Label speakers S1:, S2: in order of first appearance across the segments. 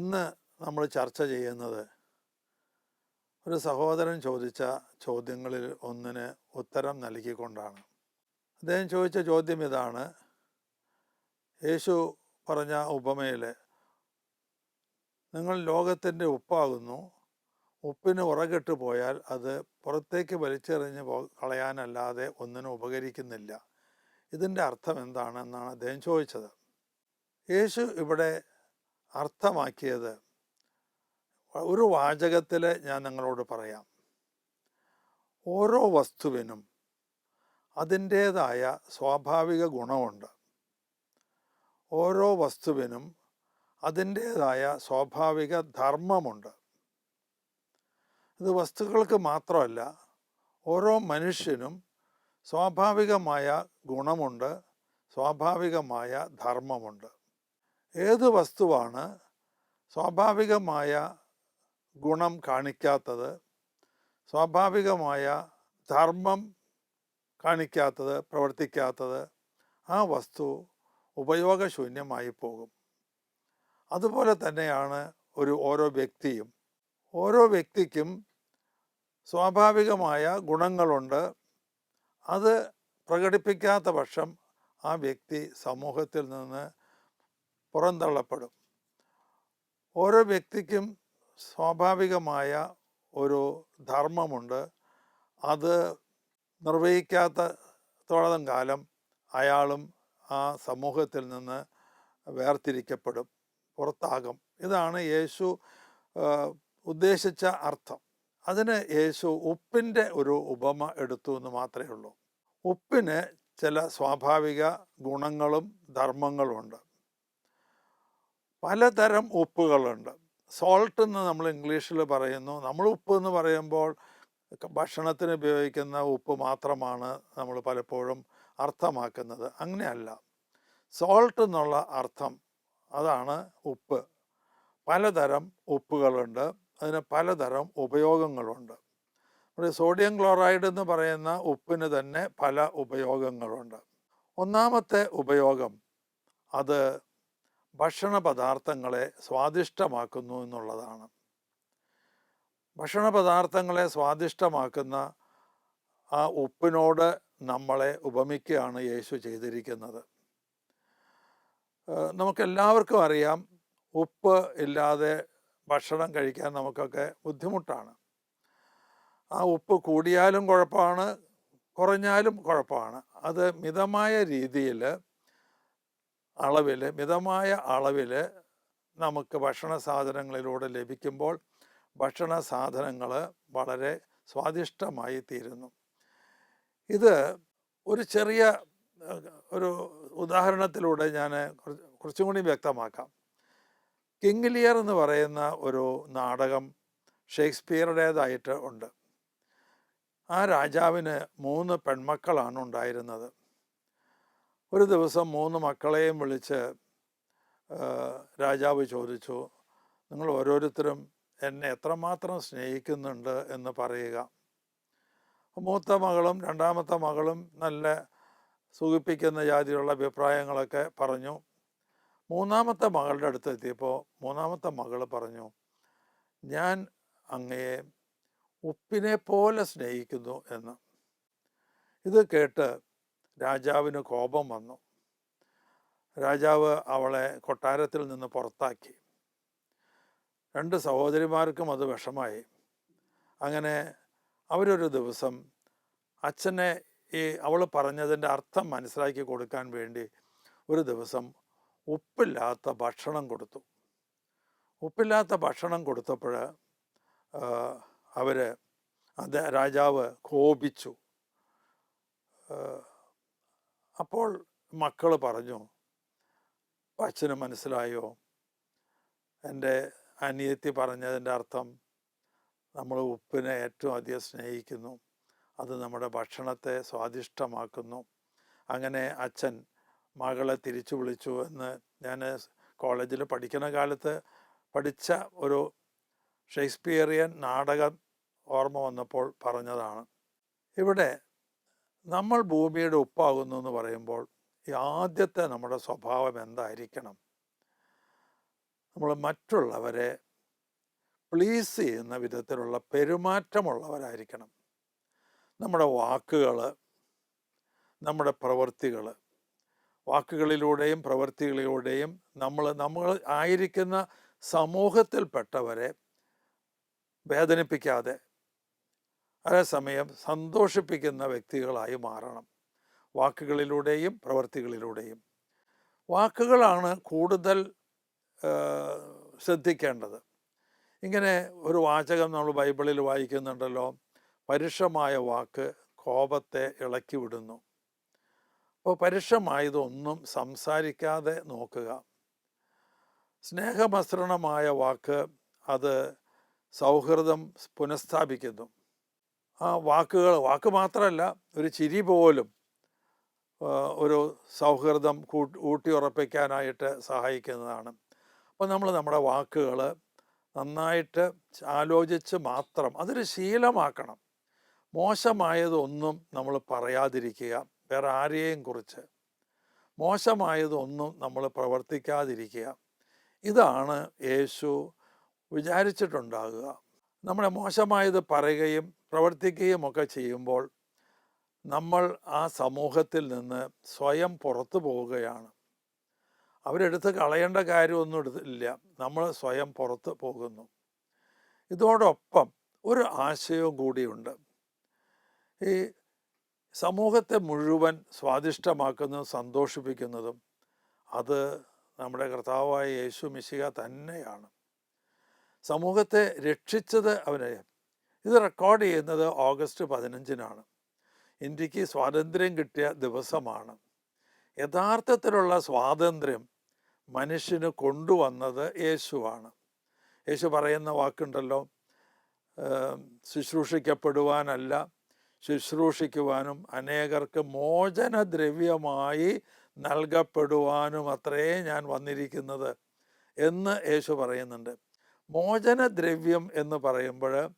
S1: ഇന്ന് നമ്മൾ ചർച്ച ചെയ്യുന്നത് ഒരു സഹോദരൻ ചോദിച്ച ചോദ്യങ്ങളിൽ ഒന്നിന് ഉത്തരം നൽകിക്കൊണ്ടാണ്. അദ്ദേഹം ചോദിച്ച ചോദ്യം ഇതാണ്. യേശു പറഞ്ഞ ഉപമയിൽ നിങ്ങൾ ലോകത്തിന്റെ ഉപ്പാകുന്നു. ഉപ്പിന് ഉറകിട്ട് പോയാൽ അത് പുറത്തേക്ക് വലിച്ചെറിഞ്ഞ് പോ കളയാനല്ലാതെ ഒന്നിനും ഉപകരിക്കുന്നില്ല. ഇതിന്റെ അർത്ഥം എന്താണെന്നാണ് അദ്ദേഹം ചോദിച്ചത്. യേശു ഇവിടെ അർത്ഥമാക്കിയത് ഒരു വാചകത്തിൽ ഞാൻ നിങ്ങളോട് പറയാം. ഓരോ വസ്തുവിനും അതിന്റേതായ സ്വാഭാവിക ഗുണമുണ്ട്. ഓരോ വസ്തുവിനും അതിന്റേതായ സ്വാഭാവിക ധർമ്മമുണ്ട്. ഇത് വസ്തുക്കൾക്ക് മാത്രമല്ല ഓരോ മനുഷ്യനും സ്വാഭാവികമായ ഗുണമുണ്ട് സ്വാഭാവികമായ ധർമ്മമുണ്ട്. ഏത് വസ്തുവാണ് സ്വാഭാവികമായ ഗുണം കാണിക്കാത്തത്? സ്വാഭാവികമായ ധർമ്മം കാണിക്കാത്തത് പ്രവർത്തിക്കാത്തത് ആ വസ്തു ഉപയോഗശൂന്യമായി പോകും. അതുപോലെ തന്നെയാണ് ഒരു ഓരോ വ്യക്തിയും. ഓരോ വ്യക്തിക്കും സ്വാഭാവികമായ ഗുണങ്ങളുണ്ട്. അത് പ്രകടിപ്പിക്കാത്ത പക്ഷം ആ വ്യക്തി സമൂഹത്തിൽ നിന്ന് പുറന്തള്ളപ്പെടും. ഓരോ വ്യക്തിക്കും സ്വാഭാവികമായ ഒരു ധർമ്മമുണ്ട്. അത് നിർവഹിക്കാത്തത്തോളം കാലം അയാളും ആ സമൂഹത്തിൽ നിന്ന് വേർതിരിക്കപ്പെടും പുറത്താകും. ഇതാണ് യേശു ഉദ്ദേശിച്ച അർത്ഥം. അതിന് യേശു ഉപ്പിന്റെ ഒരു ഉപമ എടുത്തു എന്ന് മാത്രമേ ഉള്ളൂ. ഉപ്പിന് ചില സ്വാഭാവിക ഗുണങ്ങളും ധർമ്മങ്ങളുമുണ്ട് പലതരം ഉപ്പുകളുണ്ട്. സോൾട്ട് എന്ന് നമ്മൾ ഇംഗ്ലീഷിൽ പറയുന്നു. നമ്മൾ ഉപ്പ് എന്ന് പറയുമ്പോൾ ഭക്ഷണത്തിന് ഉപയോഗിക്കുന്ന ഉപ്പ് മാത്രമാണ് നമ്മൾ പലപ്പോഴും അർത്ഥമാക്കുന്നത്. അങ്ങനെയല്ല. സോൾട്ട് എന്നുള്ള അർത്ഥം അതാണ് ഉപ്പ്. പലതരം ഉപ്പുകളുണ്ട്. അതിന് പലതരം ഉപയോഗങ്ങളുണ്ട്. ഒരു സോഡിയം ക്ലോറൈഡ് എന്ന് പറയുന്ന ഉപ്പിന് തന്നെ പല ഉപയോഗങ്ങളുണ്ട്. ഒന്നാമത്തെ ഉപയോഗം അത് ഭക്ഷണ പദാർത്ഥങ്ങളെ സ്വാദിഷ്ടമാക്കുന്നു എന്നുള്ളതാണ്. ഭക്ഷണ പദാർത്ഥങ്ങളെ സ്വാദിഷ്ടമാക്കുന്ന ആ ഉപ്പിനോട് നമ്മളെ ഉപമിക്കുകയാണ് യേശു ചെയ്തിരിക്കുന്നത്. നമുക്കെല്ലാവർക്കും അറിയാം ഉപ്പ് ഇല്ലാതെ ഭക്ഷണം കഴിക്കാൻ നമുക്കൊക്കെ ബുദ്ധിമുട്ടാണ്. ആ ഉപ്പ് കൂടിയാലും കുഴപ്പമാണ് കുറഞ്ഞാലും കുഴപ്പമാണ്. അത് മിതമായ രീതിയിൽ അളവിൽ മിതമായ അളവിൽ നമുക്ക് ഭക്ഷണ സാധനങ്ങളിലൂടെ ലഭിക്കുമ്പോൾ ഭക്ഷണ സാധനങ്ങൾ വളരെ സ്വാദിഷ്ടമായി തീരുന്നു. ഇത് ഒരു ചെറിയ ഒരു ഉദാഹരണത്തിലൂടെ ഞാൻ കുറച്ച് കൂടി വ്യക്തമാക്കാം. കിങ് ലിയർ എന്ന് പറയുന്ന ഒരു നാടകം ഷേക്സ്പിയറുടേതായിട്ട് ഉണ്ട്. ആ രാജാവിന് മൂന്ന് പെൺമക്കളാണ് ഉണ്ടായിരുന്നത്. ഒരു ദിവസം മൂന്ന് മക്കളെയും വിളിച്ച് രാജാവ് ചോദിച്ചു നിങ്ങൾ ഓരോരുത്തരും എന്നെ എത്രമാത്രം സ്നേഹിക്കുന്നുണ്ട് എന്ന് പറയുക. മൂത്ത മകളും രണ്ടാമത്തെ മകളും നല്ല സുഖിപ്പിക്കുന്ന ജാതിയുള്ള അഭിപ്രായങ്ങളൊക്കെ പറഞ്ഞു. മൂന്നാമത്തെ മകളുടെ അടുത്ത് എത്തിയപ്പോൾ മൂന്നാമത്തെ മകൾ പറഞ്ഞു ഞാൻ അങ്ങയെ ഉപ്പിനെ പോലെ സ്നേഹിക്കുന്നു എന്ന്. ഇത് കേട്ട് രാജാവിന് കോപം വന്നു. രാജാവ് അവളെ കൊട്ടാരത്തിൽ നിന്ന് പുറത്താക്കി. രണ്ട് സഹോദരിമാർക്കും അത് വിഷമായി. അങ്ങനെ അവരൊരു ദിവസം അച്ഛനെ ഈ അവൾ പറഞ്ഞതിന്റെ അർത്ഥം മനസ്സിലാക്കി കൊടുക്കാൻ വേണ്ടി ഒരു ദിവസം ഉപ്പില്ലാത്ത ഭക്ഷണം കൊടുത്തു. ഉപ്പില്ലാത്ത ഭക്ഷണം കൊടുത്തപ്പോൾ അവർ അത് രാജാവ് കോപിച്ചു. അപ്പോൾ മക്കൾ പറഞ്ഞു "അപ്പൊ അച്ഛന് മനസ്സിലായോ? എന്റെ അനിയത്തി പറഞ്ഞതിന്റെ അർത്ഥം നമ്മൾ ഉപ്പിനെ ഏറ്റവും അധികം സ്നേഹിക്കുന്നു. അത് നമ്മുടെ ഭക്ഷണത്തെ സ്വാദിഷ്ടമാക്കുന്നു. അങ്ങനെ അച്ഛൻ മകളെ തിരിച്ചു വിളിച്ചു എന്ന് ഞാൻ കോളേജിൽ പഠിക്കുന്ന കാലത്ത് പഠിച്ച ഒരു ഷേക്സ്പിയറിയൻ നാടകം ഓർമ്മ വന്നപ്പോൾ പറഞ്ഞതാണ്. ഇവിടെ നമ്മൾ ഭൂമിയുടെ ഉപ്പാകുന്നു എന്ന് പറയുമ്പോൾ ആദ്യത്തെ നമ്മുടെ സ്വഭാവം എന്തായിരിക്കണം? നമ്മൾ മറ്റുള്ളവരെ പ്ലീസ് ചെയ്യുന്ന വിധത്തിലുള്ള പെരുമാറ്റമുള്ളവരായിരിക്കണം. നമ്മുടെ വാക്കുകൾ നമ്മുടെ പ്രവൃത്തികൾ വാക്കുകളിലൂടെയും പ്രവൃത്തികളിലൂടെയും നമ്മൾ നമ്മൾ ആയിരിക്കുന്ന സമൂഹത്തിൽപ്പെട്ടവരെ വേദനിപ്പിക്കാതെ അതേസമയം സന്തോഷിപ്പിക്കുന്ന വ്യക്തികളായി മാറണം. വാക്കുകളിലൂടെയും പ്രവൃത്തികളിലൂടെയും വാക്കുകളാണ് കൂടുതൽ ശ്രദ്ധിക്കേണ്ടത്. ഇങ്ങനെ ഒരു വാചകം നമ്മൾ ബൈബിളിൽ വായിക്കുന്നുണ്ടല്ലോ പരുഷമായ വാക്ക് കോപത്തെ ഇളക്കി വിടുന്നു അപ്പോൾ പരുഷമായതൊന്നും സംസാരിക്കാതെ നോക്കുക. സ്നേഹമസൃണമായ വാക്ക് അത് സൗഹൃദം പുനഃസ്ഥാപിക്കുന്നു. ആ വാക്കുകൾ വാക്ക് മാത്രമല്ല ഒരു ചിരി പോലും ഒരു സൗഹൃദം കൂട്ടി ഊട്ടിയുറപ്പിക്കാനായിട്ട് സഹായിക്കുന്നതാണ്. അപ്പോൾ നമ്മൾ നമ്മുടെ വാക്കുകൾ നന്നായിട്ട് ആലോചിച്ച് മാത്രം അതൊരു ശീലമാക്കണം. മോശമായതൊന്നും നമ്മൾ പറയാതിരിക്കുക വേറെ ആരെയും കുറിച്ച്. മോശമായതൊന്നും നമ്മൾ പ്രവർത്തിക്കാതിരിക്കുക. ഇതാണ് യേശു വിചാരിച്ചിട്ടുണ്ടാകുക. നമ്മുടെ മോശമായത് പറയുകയും പ്രവർത്തിക്കുകയും ഒക്കെ ചെയ്യുമ്പോൾ നമ്മൾ ആ സമൂഹത്തിൽ നിന്ന് സ്വയം പുറത്തു പോവുകയാണ്. അവരെടുത്ത് കളയേണ്ട കാര്യമൊന്നും എടുത്തില്ല നമ്മൾ സ്വയം പുറത്ത് പോകുന്നു. ഇതോടൊപ്പം ഒരു ആശയവും കൂടിയുണ്ട്. ഈ സമൂഹത്തെ മുഴുവൻ സ്വാദിഷ്ടമാക്കുന്നതും സന്തോഷിപ്പിക്കുന്നതും അത് നമ്മുടെ കർത്താവായ യേശു മിശിക തന്നെയാണ്. സമൂഹത്തെ രക്ഷിച്ചത് അവനെ ഇത് റെക്കോർഡ് ചെയ്യുന്നത് ഓഗസ്റ്റ് പതിനഞ്ചിനാണ്. ഇന്ത്യയ്ക്ക് സ്വാതന്ത്ര്യം കിട്ടിയ ദിവസമാണ്. യഥാർത്ഥത്തിലുള്ള സ്വാതന്ത്ര്യം മനുഷ്യന് കൊണ്ടുവന്നത് യേശുവാണ്. യേശു പറയുന്ന വാക്കുണ്ടല്ലോ ശുശ്രൂഷിക്കപ്പെടുവാനല്ല ശുശ്രൂഷിക്കുവാനും അനേകർക്ക് മോചനദ്രവ്യമായി നൽകപ്പെടുവാനും അത്രേ ഞാൻ വന്നിരിക്കുന്നത് എന്ന് യേശു പറയുന്നുണ്ട്. മോചനദ്രവ്യം എന്ന് പറയുമ്പോൾ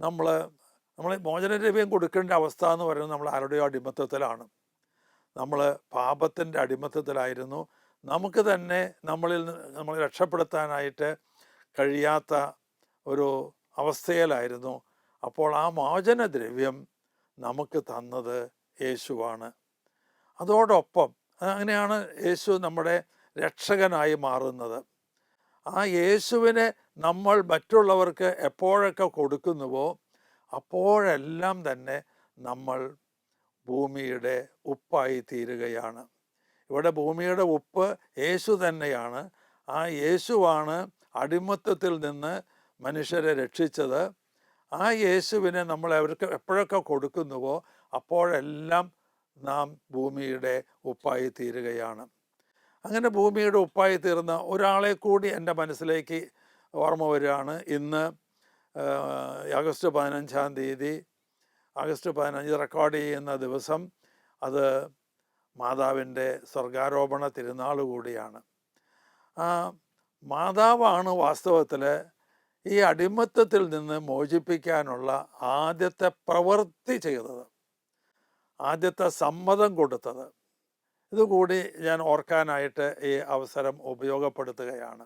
S1: നമ്മൾ നമ്മൾ മോചനദ്രവ്യം കൊടുക്കേണ്ട അവസ്ഥ എന്ന് പറയുന്നത് നമ്മൾ ആരുടെയോ അടിമത്തത്തിലാണ്. നമ്മൾ പാപത്തിന്റെ അടിമത്തത്തിലായിരുന്നു. നമുക്ക് തന്നെ നമ്മളിൽ നമ്മളെ രക്ഷപ്പെടുത്താനായിട്ട് കഴിയാത്ത ഒരു അവസ്ഥയിലായിരുന്നു. അപ്പോൾ ആ മോചനദ്രവ്യം നമുക്ക് തന്നത് യേശുവാണ്. അതോടൊപ്പം അങ്ങനെയാണ് യേശു നമ്മുടെ രക്ഷകനായി മാറുന്നത്. ആ യേശുവിനെ നമ്മൾ മറ്റുള്ളവർക്ക് എപ്പോഴൊക്കെ കൊടുക്കുന്നുവോ അപ്പോഴെല്ലാം തന്നെ നമ്മൾ ഭൂമിയുടെ ഉപ്പായി തീരുകയാണ്. ഇവിടെ ഭൂമിയുടെ ഉപ്പ് യേശു തന്നെയാണ്. ആ യേശുവാണ് അടിമത്തത്തിൽ നിന്ന് മനുഷ്യരെ രക്ഷിച്ചത്. ആ യേശുവിനെ നമ്മൾ അവർക്ക് എപ്പോഴൊക്കെ കൊടുക്കുന്നുവോ അപ്പോഴെല്ലാം നാം ഭൂമിയുടെ ഉപ്പായി തീരുകയാണ്. അങ്ങനെ ഭൂമിയുടെ ഉപ്പായി തീർന്ന ഒരാളെ കൂടി എന്റെ മനസ്സിലേക്ക് ഓർമ്മ വരികയാണ്. ഇന്ന് ആഗസ്റ്റ് പതിനഞ്ചാം തീയതി ആഗസ്റ്റ് പതിനഞ്ച് റെക്കോർഡ് ചെയ്യുന്ന ദിവസം അത് മാതാവിന്റെ സ്വർഗാരോപണ തിരുനാൾ കൂടിയാണ്. മാതാവാണ് വാസ്തവത്തിൽ ഈ അടിമത്തത്തിൽ നിന്ന് മോചിപ്പിക്കാനുള്ള ആദ്യത്തെ പ്രവൃത്തി ചെയ്തത്. ആദ്യത്തെ സമ്മതം കൊടുത്തത്. ഇതുകൂടി ഞാൻ ഓർക്കാനായിട്ട് ഈ അവസരം ഉപയോഗപ്പെടുത്തുകയാണ്.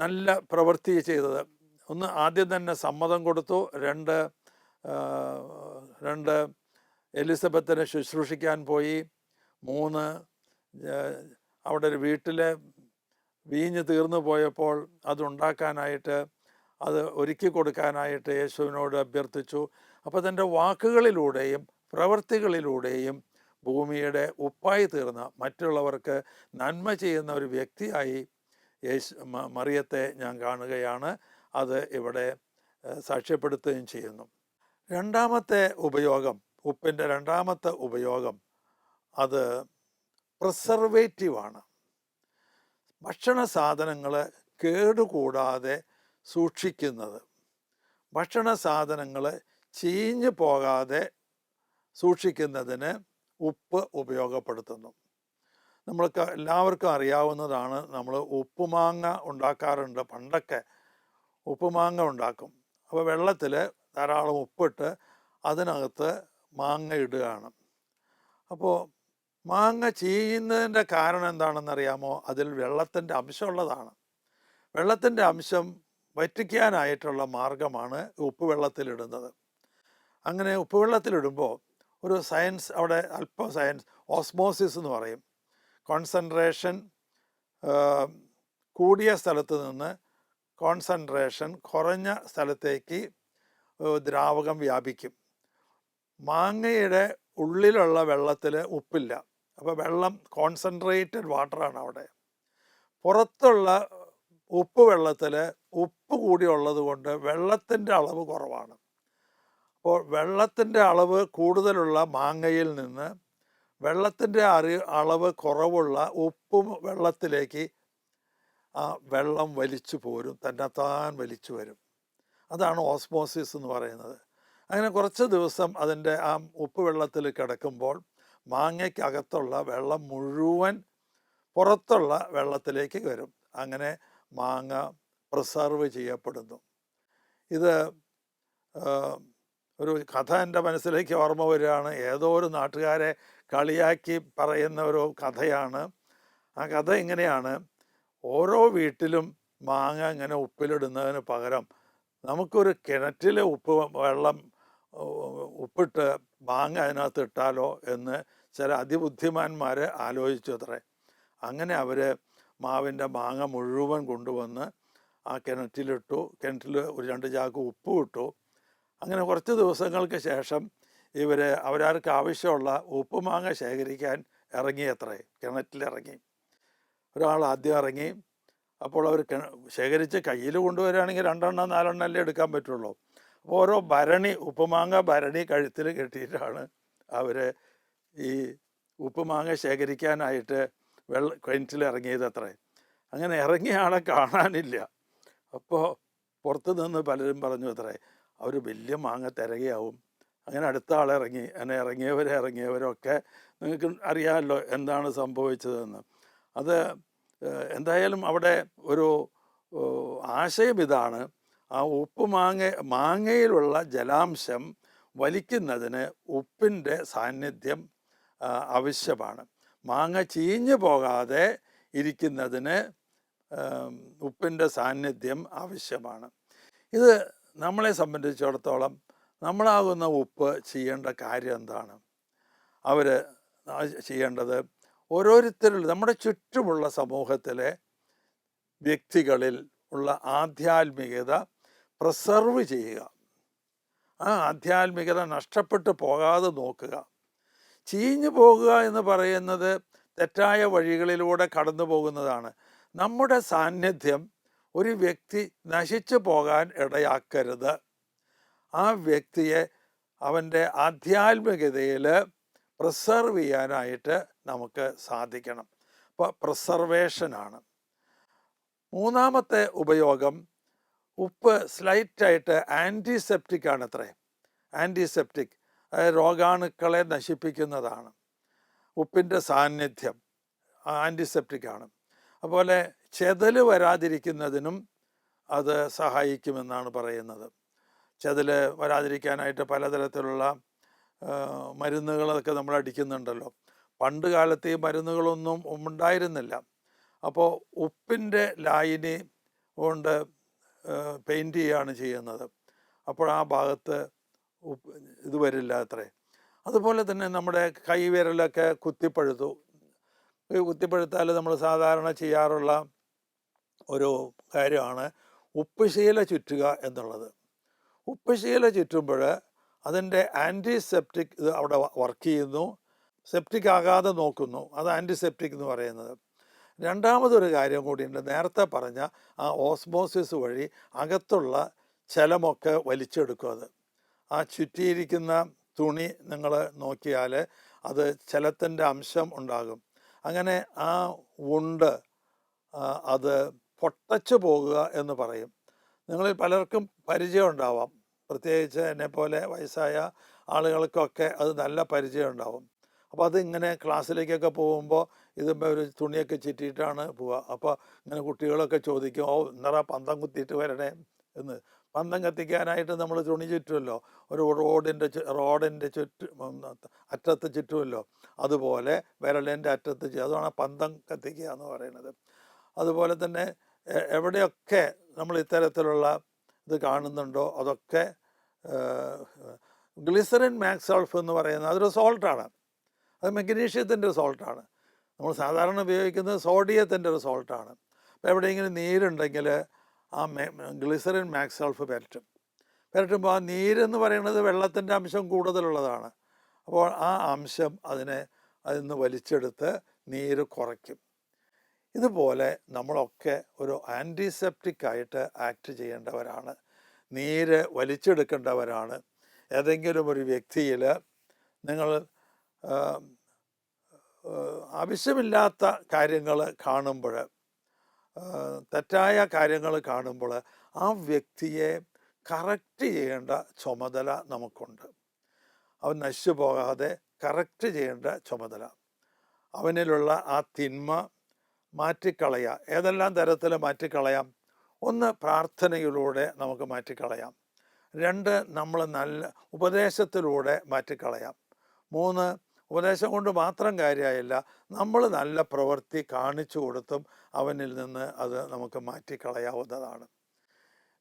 S1: നല്ല പ്രവൃത്തി ചെയ്തത്. ഒന്ന് ആദ്യം തന്നെ സമ്മതം കൊടുത്തു. രണ്ട് രണ്ട് എലിസബത്തിനെ ശുശ്രൂഷിക്കാൻ പോയി. മൂന്ന് അവിടെ ഒരു വീട്ടിലെ വീഞ്ഞ് തീർന്നു പോയപ്പോൾ അതുണ്ടാക്കാനായിട്ട് അത് ഒരുക്കി കൊടുക്കാനായിട്ട് യേശുവിനോട് അഭ്യർത്ഥിച്ചു. അപ്പോൾ തന്റെ വാക്കുകളിലൂടെയും പ്രവൃത്തികളിലൂടെയും ഭൂമിയുടെ ഉപ്പായി തീർന്ന മറ്റുള്ളവർക്ക് നന്മ ചെയ്യുന്ന ഒരു വ്യക്തിയായി യേശു മറിയത്തെ ഞാൻ കാണുകയാണ്. അത് ഇവിടെ സാക്ഷ്യപ്പെടുത്തുകയും ചെയ്യുന്നു. രണ്ടാമത്തെ ഉപയോഗം ഉപ്പിന്റെ രണ്ടാമത്തെ ഉപയോഗം അത് പ്രിസർവേറ്റീവാണ്. ഭക്ഷണ സാധനങ്ങൾ കേടുകൂടാതെ സൂക്ഷിക്കുന്നത്. ഭക്ഷണ സാധനങ്ങൾ ചീഞ്ഞു പോകാതെ സൂക്ഷിക്കുന്നതിന് ഉപ്പ് ഉപയോഗപ്പെടുത്തുന്നു. നമ്മൾക്ക് എല്ലാവർക്കും അറിയാവുന്നതാണ് നമ്മൾ ഉപ്പുമാങ്ങ ഉണ്ടാക്കാറുണ്ട് പണ്ടൊക്കെ. ഉപ്പുമാങ്ങ ഉണ്ടാക്കും. അപ്പോൾ വെള്ളത്തിൽ ധാരാളം ഉപ്പിട്ട് അതിനകത്ത് മാങ്ങ ഇടുകയാണ്. അപ്പോൾ മാങ്ങ ചീയുന്നതിന്റെ കാരണം എന്താണെന്നറിയാമോ? അതിൽ വെള്ളത്തിന്റെ അംശമുള്ളതാണ്. വെള്ളത്തിന്റെ അംശം വറ്റിക്കാനായിട്ടുള്ള മാർഗമാണ് ഉപ്പ് വെള്ളത്തിലിടുന്നത്. അങ്ങനെ ഉപ്പ് വെള്ളത്തിലിടുമ്പോൾ ഒരു സയൻസ് അവിടെ അല്പം സയൻസ് ഓസ്മോസിസ് എന്ന് പറയും. കോൺസെൻട്രേഷൻ കൂടിയ സ്ഥലത്ത് നിന്ന് കോൺസെൻട്രേഷൻ കുറഞ്ഞ സ്ഥലത്തേക്ക് ദ്രാവകം വ്യാപിക്കും. മാങ്ങയുടെ ഉള്ളിലുള്ള വെള്ളത്തിൽ ഉപ്പില്ല. അപ്പോൾ വെള്ളം കോൺസെൻട്രേറ്റഡ് വാട്ടറാണ് അവിടെ. പുറത്തുള്ള ഉപ്പ് വെള്ളത്തിൽ ഉപ്പ് കൂടി ഉള്ളത് കൊണ്ട് വെള്ളത്തിന്റെ അളവ് കുറവാണ്. അപ്പോൾ വെള്ളത്തിന്റെ അളവ് കൂടുതലുള്ള മാങ്ങയിൽ നിന്ന് വെള്ളത്തിന്റെ അറി അളവ് കുറവുള്ള ഉപ്പ് വെള്ളത്തിലേക്ക് ആ വെള്ളം വലിച്ചു പോരും തന്നെത്താൻ വലിച്ചു വരും. അതാണ് ഓസ്മോസിസ് എന്ന് പറയുന്നത്. അങ്ങനെ കുറച്ച് ദിവസം അതിന്റെ ആ ഉപ്പ് വെള്ളത്തിൽ കിടക്കുമ്പോൾ മാങ്ങയ്ക്കകത്തുള്ള വെള്ളം മുഴുവൻ പുറത്തുള്ള വെള്ളത്തിലേക്ക് വരും. അങ്ങനെ മാങ്ങ പ്രിസർവ് ചെയ്യപ്പെടുന്നു. ഇത് ഒരു കഥ എന്റെ മനസ്സിലേക്ക് ഓർമ്മ വരികയാണ്. ഏതോ ഒരു നാട്ടുകാരെ കളിയാക്കി പറയുന്ന ഒരു കഥയാണ്. ആ കഥ ഇങ്ങനെയാണ്. ഓരോ വീട്ടിലും മാങ്ങ ഇങ്ങനെ ഉപ്പിലിടുന്നതിന് പകരം നമുക്കൊരു കിണറ്റിലെ ഉപ്പ് വെള്ളം ഉപ്പിട്ട് മാങ്ങ അതിനകത്ത് ഇട്ടാലോ എന്ന് ചില അതിബുദ്ധിമാന്മാർ ആലോചിച്ചു അത്രേ. അങ്ങനെ അവർ മാവിന്റെ മാങ്ങ മുഴുവൻ കൊണ്ടുവന്ന് ആ കിണറ്റിലിട്ടു. കിണറ്റിൽ ഒരു രണ്ട് ചാക്ക് ഉപ്പ് ഇട്ടു. അങ്ങനെ കുറച്ച് ദിവസങ്ങൾക്ക് ശേഷം ഇവർ അവരാർക്ക് ആവശ്യമുള്ള ഉപ്പുമാങ്ങ ശേഖരിക്കാൻ ഇറങ്ങി അത്രേ കിണറ്റിലിറങ്ങി ഒരാൾ ആദ്യം ഇറങ്ങി. അപ്പോൾ അവർ ശേഖരിച്ച് കയ്യിൽ കൊണ്ടുവരികയാണെങ്കിൽ രണ്ടെണ്ണം നാലെണ്ണം അല്ലേ എടുക്കാൻ പറ്റുള്ളൂ. അപ്പോൾ ഓരോ ഭരണി ഉപ്പുമാങ്ങ ഭരണി കഴുത്തിൽ കെട്ടിയിട്ടാണ് അവർ ഈ ഉപ്പുമാങ്ങ ശേഖരിക്കാനായിട്ട് വെള്ള കിണറ്റിൽ ഇറങ്ങിയത് അത്രേ. അങ്ങനെ ഇറങ്ങിയ ആളെ കാണാനില്ല. അപ്പോൾ പുറത്ത് നിന്ന് പലരും പറഞ്ഞു അത്രേ അവർ വലിയ മാങ്ങ തിരകയാവും. അങ്ങനെ അടുത്ത ആളിറങ്ങി അങ്ങനെ ഇറങ്ങിയവരെ ഇറങ്ങിയവരൊക്കെ നിങ്ങൾക്ക് അറിയാമല്ലോ എന്താണ് സംഭവിച്ചതെന്ന്. അത് എന്തായാലും അവിടെ ഒരു ആശയം ഇതാണ്. ആ ഉപ്പ് മാങ്ങ മാങ്ങയിലുള്ള ജലാംശം വലിക്കുന്നതിന് ഉപ്പിന്റെ സാന്നിധ്യം ആവശ്യമാണ്. മാങ്ങ ചീഞ്ഞു പോകാതെ ഇരിക്കുന്നതിന് ഉപ്പിന്റെ സാന്നിധ്യം ആവശ്യമാണ്. ഇത് നമ്മളെ സംബന്ധിച്ചിടത്തോളം നമ്മളാകുന്ന ഉപ്പ് ചെയ്യേണ്ട കാര്യം എന്താണ്? അവർ ചെയ്യേണ്ടത് ഓരോരുത്തരിൽ നമ്മുടെ ചുറ്റുമുള്ള സമൂഹത്തിലെ വ്യക്തികളിൽ ഉള്ള ആധ്യാത്മികത പ്രിസർവ് ചെയ്യുക. ആ ആധ്യാത്മികത നഷ്ടപ്പെട്ടു പോകാതെ നോക്കുക. ചീഞ്ഞു പോകുക എന്ന് പറയുന്നത് തെറ്റായ വഴികളിലൂടെ കടന്നു പോകുന്നതാണ്. നമ്മുടെ സാന്നിധ്യം ഒരു വ്യക്തി നശിച്ചു പോകാൻ ഇടയാക്കരുത്. ആ വ്യക്തിയെ അവന്റെ ആധ്യാത്മികതയിൽ പ്രിസർവ് ചെയ്യാനായിട്ട് നമുക്ക് സാധിക്കണം. അപ്പോൾ പ്രിസർവേഷനാണ് മൂന്നാമത്തെ ഉപയോഗം ഉപ്പ് സ്ലൈറ്റായിട്ട് ആന്റിസെപ്റ്റിക് ആണ് അത്രേ. ആന്റിസെപ്റ്റിക് അതായത് രോഗാണുക്കളെ നശിപ്പിക്കുന്നതാണ്. ഉപ്പിന്റെ സാന്നിധ്യം ആന്റിസെപ്റ്റിക് ആണ്. അതുപോലെ ചെതൽ വരാതിരിക്കുന്നതിനും അത് സഹായിക്കുമെന്നാണ് പറയുന്നത്. ചെതൽ വരാതിരിക്കാനായിട്ട് പലതരത്തിലുള്ള മരുന്നുകളൊക്കെ നമ്മൾ അടിക്കുന്നുണ്ടല്ലോ. പണ്ട് കാലത്ത് ഈ മരുന്നുകളൊന്നും ഉണ്ടായിരുന്നില്ല. അപ്പോൾ ഉപ്പിന്റെ ലായിനി കൊണ്ട് പെയിന്റ് ചെയ്യുകയാണ് ചെയ്യുന്നത്. അപ്പോൾ ആ ഭാഗത്ത് ഉപ്പ് ഇത് വരില്ല അത്രേ. അതുപോലെ തന്നെ നമ്മുടെ കൈവിരലൊക്കെ കുത്തിപ്പഴുത്തു. ഈ കുത്തിപ്പഴുത്താൽ നമ്മൾ സാധാരണ ചെയ്യാറുള്ള ഒരു കാര്യമാണ് ഉപ്പുശീല ചുറ്റുക എന്നുള്ളത്. ഉപ്പുശീല ചുറ്റുമ്പോൾ അതിന്റെ ആന്റിസെപ്റ്റിക് ഇത് അവിടെ വർക്ക് ചെയ്യുന്നു. സെപ്റ്റിക് ആകാതെ നോക്കുന്നു. അത് ആന്റിസെപ്റ്റിക് എന്ന് പറയുന്നത്. രണ്ടാമതൊരു കാര്യം കൂടിയുണ്ട്. നേരത്തെ പറഞ്ഞ ആ ഓസ്മോസിസ് വഴി അകത്തുള്ള ചലമൊക്കെ വലിച്ചെടുക്കും അത്. ആ ചുറ്റിയിരിക്കുന്ന തുണി നിങ്ങൾ നോക്കിയാൽ അത് ചലത്തിന്റെ അംശം ഉണ്ടാകും. അങ്ങനെ ആ ഉണ്ട് അത് പൊട്ടച്ചു പോകുക എന്ന് പറയും. നിങ്ങളിൽ പലർക്കും പരിചയം ഉണ്ടാവാം. പ്രത്യേകിച്ച് പോലെ വയസ്സായ ആളുകൾക്കൊക്കെ അത് നല്ല പരിചയം ഉണ്ടാവും. അപ്പോൾ അതിങ്ങനെ ക്ലാസ്സിലേക്കൊക്കെ പോകുമ്പോൾ ഇതുമ്പോൾ ഒരു തുണിയൊക്കെ ചുറ്റിയിട്ടാണ് പോവുക. അപ്പോൾ ഇങ്ങനെ കുട്ടികളൊക്കെ ചോദിക്കും ഓ ഇന്നറ പന്തം കുത്തിയിട്ട് വരണേ? എന്ന്. പന്തം കത്തിക്കാനായിട്ട് നമ്മൾ തുണി ചുറ്റുമല്ലോ ഒരു റോഡിന്റെ റോഡിന്റെ ചുറ്റും അറ്റത്ത് ചുറ്റുമല്ലോ അതുപോലെ വിരലിന്റെ അറ്റത്ത് അതാണ് പന്തം കത്തിക്കുക എന്ന് പറയുന്നത്. അതുപോലെ തന്നെ എവിടെയൊക്കെ നമ്മൾ ഇത്തരത്തിലുള്ള ഇത് കാണുന്നുണ്ടോ? അതൊക്കെ ഗ്ലിസറിൻ മാക്സോൾഫ് എന്ന് പറയുന്നത് അതൊരു സോൾട്ടാണ്. അത് മെഗ്നീഷ്യത്തിന്റെ ഒരു സോൾട്ടാണ്. നമ്മൾ സാധാരണ ഉപയോഗിക്കുന്നത് സോഡിയത്തിന്റെ ഒരു സോൾട്ടാണ്. അപ്പോൾ എവിടെയെങ്കിലും നീരുണ്ടെങ്കിൽ ആ ഗ്ലിസറിൻ മാക്സോൾഫ് പുരട്ടും. പുരട്ടുമ്പോൾ ആ നീരെന്ന് പറയുന്നത് വെള്ളത്തിന്റെ അംശം കൂടുതലുള്ളതാണ്. അപ്പോൾ ആ അംശം അതിനെ അതിൽ നിന്ന് വലിച്ചെടുത്ത് നീര് കുറയ്ക്കും. ഇതുപോലെ നമ്മളൊക്കെ ഒരു ആന്റിസെപ്റ്റിക് ആയിട്ട് ആക്ട് ചെയ്യേണ്ടവരാണ്. നീര് വലിച്ചെടുക്കേണ്ടവരാണ്. ഏതെങ്കിലും ഒരു വ്യക്തിയിൽ നിങ്ങൾ ആവശ്യമില്ലാത്ത കാര്യങ്ങൾ കാണുമ്പോൾ തെറ്റായ കാര്യങ്ങൾ കാണുമ്പോൾ ആ വ്യക്തിയെ കറക്റ്റ് ചെയ്യേണ്ട ചുമതല നമുക്കുണ്ട്. അവൻ നശിച്ചു പോകാതെ കറക്റ്റ് ചെയ്യേണ്ട ചുമതല. അവനിലുള്ള ആ തിന്മ മാറ്റിക്കളയുക ഏതെല്ലാം തരത്തിൽ മാറ്റിക്കളയാം? ഒന്ന് പ്രാർത്ഥനയിലൂടെ നമുക്ക് മാറ്റിക്കളയാം. രണ്ട് നമ്മൾ നല്ല ഉപദേശത്തിലൂടെ മാറ്റിക്കളയാം. മൂന്ന് ഉപദേശം കൊണ്ട് മാത്രം കാര്യമായില്ല നമ്മൾ നല്ല പ്രവൃത്തി കാണിച്ചു കൊടുത്തും അവനിൽ നിന്ന് അത് നമുക്ക് മാറ്റിക്കളയാവുന്നതാണ്.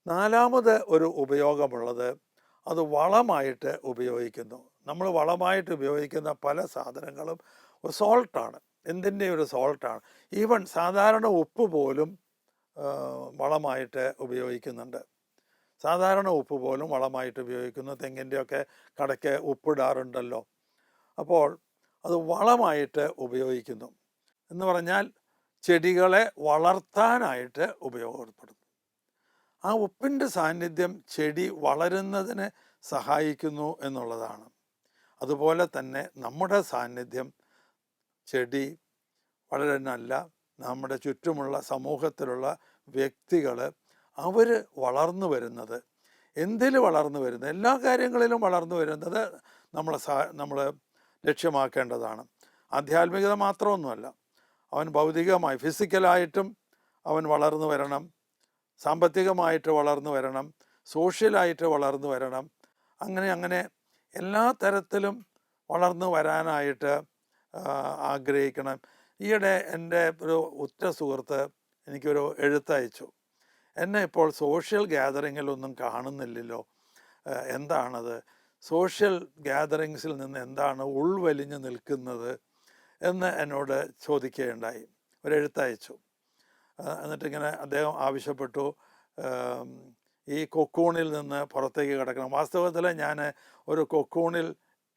S1: നാലാമത് ഒരു ഉപയോഗമുള്ളത് അത് വളമായിട്ട് ഉപയോഗിക്കുന്നു. നമ്മൾ വളമായിട്ട് ഉപയോഗിക്കുന്ന പല സാധനങ്ങളും സോൾട്ടാണ് എന്തിന്റെ ഒരു സോൾട്ടാണ്. ഈവൻ സാധാരണ ഉപ്പ് പോലും വളമായിട്ട് ഉപയോഗിക്കുന്നുണ്ട്. സാധാരണ ഉപ്പ് പോലും വളമായിട്ട് ഉപയോഗിക്കുന്നു. തെങ്ങിന്റെയൊക്കെ കടയ്ക്ക് ഉപ്പിടാറുണ്ടല്ലോ. അപ്പോൾ അത് വളമായിട്ട് ഉപയോഗിക്കുന്നു. എന്ന് പറഞ്ഞാൽ ചെടികളെ വളർത്താനായിട്ട് ഉപയോഗപ്പെടുന്നു. ആ ഉപ്പിന്റെ സാന്നിധ്യം ചെടി വളരുന്നതിന് സഹായിക്കുന്നു എന്നുള്ളതാണ്. അതുപോലെ തന്നെ നമ്മുടെ സാന്നിധ്യം ചെടി വളരെ നല്ല നമ്മുടെ ചുറ്റുമുള്ള സമൂഹത്തിലുള്ള വ്യക്തികൾ അവർ വളർന്നു വരുന്നത്. എന്തിൽ വളർന്നു വരുന്നത് എല്ലാ കാര്യങ്ങളിലും വളർന്നു വരുന്നത് നമ്മൾ നമ്മൾ ലക്ഷ്യമാക്കേണ്ടതാണ്. ആധ്യാത്മികത മാത്രമൊന്നുമല്ല. അവൻ ഭൗതികമായി ഫിസിക്കലായിട്ടും അവൻ വളർന്നു വരണം. സാമ്പത്തികമായിട്ട് വളർന്നു വരണം. സോഷ്യലായിട്ട് വളർന്നു വരണം. അങ്ങനെ അങ്ങനെ എല്ലാ തരത്തിലും വളർന്നു വരാനായിട്ട് ആഗ്രഹിക്കണം. ഈയിടെ എന്റെ ഒരു ഉറ്റ സുഹൃത്ത് എനിക്കൊരു എഴുത്തയച്ചു. എന്നെ ഇപ്പോൾ സോഷ്യൽ ഗ്യാതറിങ്ങിലൊന്നും കാണുന്നില്ലല്ലോ. എന്താണത്? സോഷ്യൽ ഗ്യാതറിങ്സിൽ നിന്ന് എന്താണ് ഉൾവലിഞ്ഞു നിൽക്കുന്നത്? എന്ന് എന്നോട് ചോദിക്കുകയുണ്ടായി. ഒരു എഴുത്തയച്ചു. എന്നിട്ടിങ്ങനെ അദ്ദേഹം ആവശ്യപ്പെട്ടു. ഈ കൊക്കൂണിൽ നിന്ന് പുറത്തേക്ക് കിടക്കണം. വാസ്തവത്തിൽ ഞാൻ ഒരു കൊക്കൂണിൽ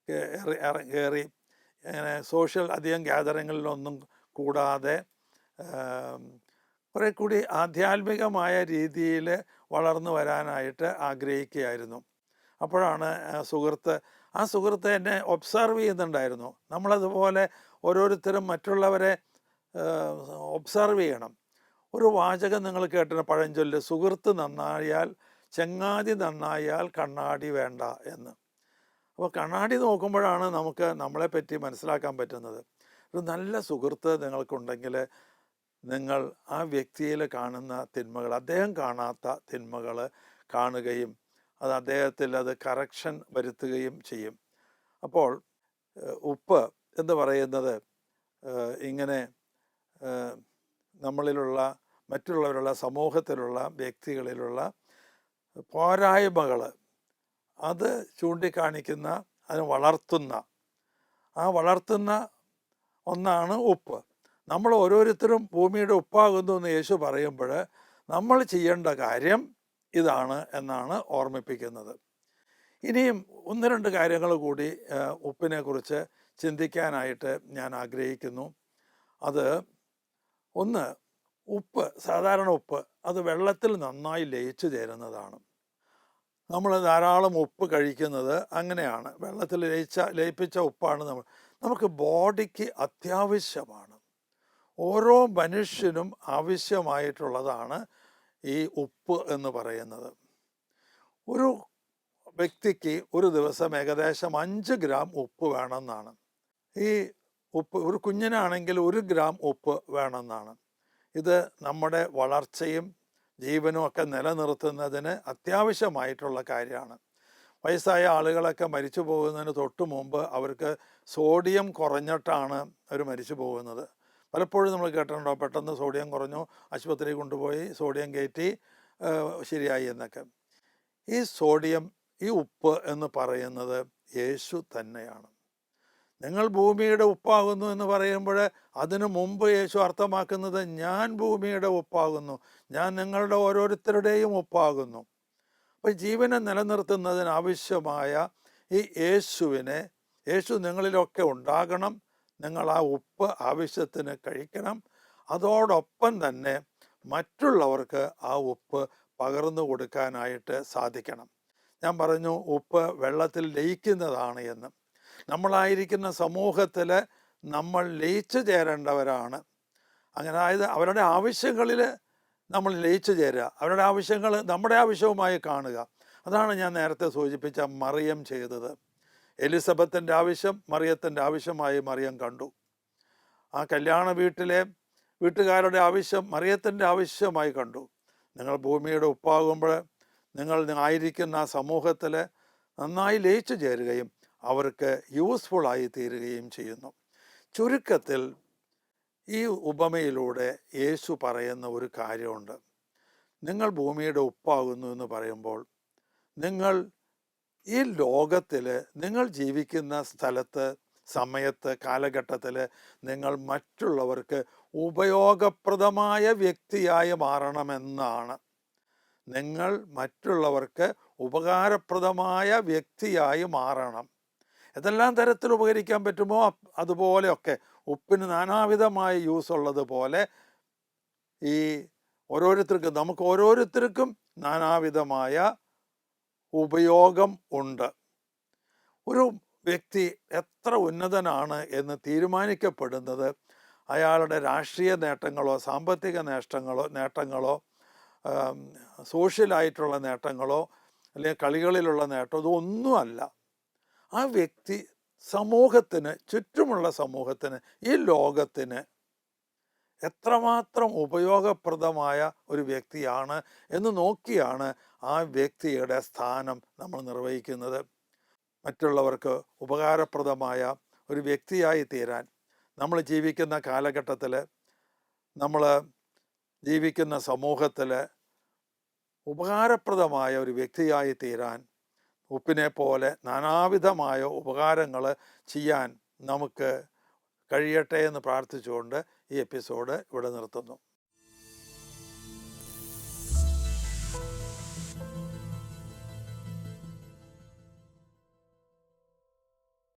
S1: കയറി ഇങ്ങനെ സോഷ്യൽ അധികം ഗ്യാതറിങ്ങളിലൊന്നും കൂടാതെ കുറെ കൂടി ആധ്യാത്മികമായ രീതിയിൽ വളർന്നു വരാനായിട്ട് ആഗ്രഹിക്കുകയായിരുന്നു. അപ്പോഴാണ് സുഹൃത്ത് ആ സുഹൃത്ത് എന്നെ ഒബ്സർവ് ചെയ്യുന്നുണ്ടായിരുന്നു. നമ്മളതുപോലെ ഓരോരുത്തരും മറ്റുള്ളവരെ ഒബ്സർവ് ചെയ്യണം. ഒരു വാചകം നിങ്ങൾ കേട്ടിട്ട് പഴഞ്ചൊല്ല് സുഹൃത്ത് നന്നായാൽ ചങ്ങാതി നന്നായാൽ കണ്ണാടി വേണ്ട എന്ന്. അപ്പോൾ കണ്ണാടി നോക്കുമ്പോഴാണ് നമുക്ക് നമ്മളെപ്പറ്റി മനസ്സിലാക്കാൻ പറ്റുന്നത്. ഒരു നല്ല സുഹൃത്ത് നിങ്ങൾക്കുണ്ടെങ്കിൽ നിങ്ങൾ ആ വ്യക്തിയിൽ കാണുന്ന തിന്മകൾ അദ്ദേഹം കാണാത്ത തിന്മകൾ കാണുകയും അത് അദ്ദേഹത്തിൽ അത് കറക്ഷൻ വരുത്തുകയും ചെയ്യും. അപ്പോൾ ഉപ്പ് എന്ന് പറയുന്നത് ഇങ്ങനെ നമ്മളിലുള്ള മറ്റുള്ളവരുള്ള സമൂഹത്തിലുള്ള വ്യക്തികളിലുള്ള പോരായ്മകൾ അത് ചൂണ്ടിക്കാണിക്കുന്ന അതിന് വളർത്തുന്ന ആ വളർത്തുന്ന ഒന്നാണ് ഉപ്പ്. നമ്മൾ ഓരോരുത്തരും ഭൂമിയുടെ ഉപ്പാകുന്നു എന്ന് യേശു പറയുമ്പോൾ നമ്മൾ ചെയ്യേണ്ട കാര്യം ഇതാണ് എന്നാണ് ഓർമ്മിപ്പിക്കുന്നത്. ഇനിയും ഒന്ന് രണ്ട് കാര്യങ്ങൾ കൂടി ഉപ്പിനെക്കുറിച്ച് ഉപ്പിനെ കുറിച്ച് ചിന്തിക്കാനായിട്ട് ഞാൻ ആഗ്രഹിക്കുന്നു. അത് ഒന്ന് ഉപ്പ് സാധാരണ ഉപ്പ് അത് വെള്ളത്തിൽ നന്നായി ലയിച്ചു ചേരുന്നതാണ്. നമ്മൾ ധാരാളം ഉപ്പ് കഴിക്കുന്നത് അങ്ങനെയാണ്. വെള്ളത്തിൽ ലയിച്ച ലയിപ്പിച്ച ഉപ്പാണ് നമ്മൾ. നമുക്ക് ബോഡിക്ക് അത്യാവശ്യമാണ്. ഓരോ മനുഷ്യനും ആവശ്യമായിട്ടുള്ളതാണ് ഈ ഉപ്പ് എന്ന് പറയുന്നത്. ഒരു വ്യക്തിക്ക് ഒരു ദിവസം ഏകദേശം അഞ്ച് ഗ്രാം ഉപ്പ് വേണമെന്നാണ്. ഈ ഉപ്പ് ഒരു കുഞ്ഞിനാണെങ്കിൽ ഒരു ഗ്രാം ഉപ്പ് വേണമെന്നാണ്. ഇത് നമ്മുടെ വളർച്ചയും ജീവനും ഒക്കെ നിലനിർത്തുന്നതിന് അത്യാവശ്യമായിട്ടുള്ള കാര്യമാണ്. വയസ്സായ ആളുകളൊക്കെ മരിച്ചു പോകുന്നതിന് തൊട്ട് മുമ്പ് അവർക്ക് സോഡിയം കുറഞ്ഞിട്ടാണ് അവർ മരിച്ചു പോകുന്നത്. പലപ്പോഴും നമ്മൾ കേട്ടിട്ടുണ്ടോ? പെട്ടെന്ന് സോഡിയം കുറഞ്ഞു ആശുപത്രി കൊണ്ടുപോയി സോഡിയം കയറ്റി ശരിയായി എന്നൊക്കെ. ഈ സോഡിയം ഈ ഉപ്പ് എന്ന് പറയുന്നത് യേശു തന്നെയാണ്. നിങ്ങൾ ഭൂമിയുടെ ഉപ്പാകുന്നു എന്ന് പറയുമ്പോൾ അതിനു മുമ്പ് യേശു അർത്ഥമാക്കുന്നത് ഞാൻ ഭൂമിയുടെ ഉപ്പാകുന്നു. ഞാൻ നിങ്ങളുടെ ഓരോരുത്തരുടെയും ഉപ്പാകുന്നു. അപ്പോൾ ജീവനെ നിലനിർത്തുന്നതിന് ആവശ്യമായ ഈ യേശുവിനെ യേശു നിങ്ങളിലൊക്കെ ഉണ്ടാകണം. നിങ്ങൾ ആ ഉപ്പ് ആവശ്യത്തിന് കഴിക്കണം. അതോടൊപ്പം തന്നെ മറ്റുള്ളവർക്ക് ആ ഉപ്പ് പകർന്നു കൊടുക്കാനായിട്ട് സാധിക്കണം. ഞാൻ പറഞ്ഞു ഉപ്പ് വെള്ളത്തിൽ ലയിക്കുന്നതാണ് എന്ന്. നമ്മളായിരിക്കുന്ന സമൂഹത്തിൽ നമ്മൾ ലയിച്ചു ചേരേണ്ടവരാണ്. അങ്ങനെ അതായത് അവരുടെ ആവശ്യങ്ങളിൽ നമ്മൾ ലയിച്ചു ചേരുക. അവരുടെ ആവശ്യങ്ങൾ നമ്മുടെ ആവശ്യവുമായി കാണുക. അതാണ് ഞാൻ നേരത്തെ സൂചിപ്പിച്ച മറിയം ചെയ്തത്. എലിസബത്തിന്റെ ആവശ്യം മറിയത്തിന്റെ ആവശ്യമായി മറിയം കണ്ടു. ആ കല്യാണ വീട്ടിലെ വീട്ടുകാരുടെ ആവശ്യം മറിയത്തിന്റെ ആവശ്യമായി കണ്ടു. നിങ്ങൾ ഭൂമിയുടെ ഉപ്പാകുമ്പോൾ നിങ്ങൾ ആയിരിക്കുന്ന ആ സമൂഹത്തിൽ നന്നായി ലയിച്ചു ചേരുകയും അവർക്ക് യൂസ്ഫുള്ളായി തീരുകയും ചെയ്യുന്നു. ചുരുക്കത്തിൽ ഈ ഉപമയിലൂടെ യേശു പറയുന്ന ഒരു കാര്യമുണ്ട്. നിങ്ങൾ ഭൂമിയുടെ ഉപ്പാകുന്നു എന്ന് പറയുമ്പോൾ നിങ്ങൾ ഈ ലോകത്തിൽ നിങ്ങൾ ജീവിക്കുന്ന സ്ഥലത്ത് സമയത്ത് കാലഘട്ടത്തിൽ നിങ്ങൾ മറ്റുള്ളവർക്ക് ഉപയോഗപ്രദമായ വ്യക്തിയായി മാറണമെന്നാണ്. നിങ്ങൾ മറ്റുള്ളവർക്ക് ഉപകാരപ്രദമായ വ്യക്തിയായി മാറണം. ഏതെല്ലാം തരത്തിൽ ഉപകരിക്കാൻ പറ്റുമോ അതുപോലെയൊക്കെ. ഉപ്പിന് നാനാവിധമായ യൂസ് ഉള്ളതുപോലെ ഈ ഓരോരുത്തർക്കും നമുക്ക് ഓരോരുത്തർക്കും നാനാവിധമായ ഉപയോഗം ഉണ്ട്. ഒരു വ്യക്തി എത്ര ഉന്നതനാണ് എന്ന് തീരുമാനിക്കപ്പെടുന്നത് അയാളുടെ രാഷ്ട്രീയ നേട്ടങ്ങളോ സാമ്പത്തിക നേട്ടങ്ങളോ നേട്ടങ്ങളോ സോഷ്യലായിട്ടുള്ള നേട്ടങ്ങളോ അല്ലെങ്കിൽ കളികളിലുള്ള നേട്ടമോ ഇതൊന്നുമല്ല. ആ വ്യക്തി സമൂഹത്തിന് ചുറ്റുമുള്ള സമൂഹത്തിന് ഈ ലോകത്തിന് എത്രമാത്രം ഉപയോഗപ്രദമായ ഒരു വ്യക്തിയാണ് എന്ന് നോക്കിയാണ് ആ വ്യക്തിയുടെ സ്ഥാനം നമ്മൾ നിർവഹിക്കുന്നത്. മറ്റുള്ളവർക്ക് ഉപകാരപ്രദമായ ഒരു വ്യക്തിയായി തീരാൻ നമ്മൾ ജീവിക്കുന്ന കാലഘട്ടത്തിൽ നമ്മൾ ജീവിക്കുന്ന സമൂഹത്തിൽ ഉപകാരപ്രദമായ ഒരു വ്യക്തിയായി തീരാൻ ഉപ്പിനെ പോലെ നാനാവിധമായ ഉപകാരങ്ങൾ ചെയ്യാൻ നമുക്ക് കഴിയട്ടെ എന്ന് പ്രാർത്ഥിച്ചുകൊണ്ട് ഈ എപ്പിസോഡ് ഇവിടെ നിർത്തുന്നു.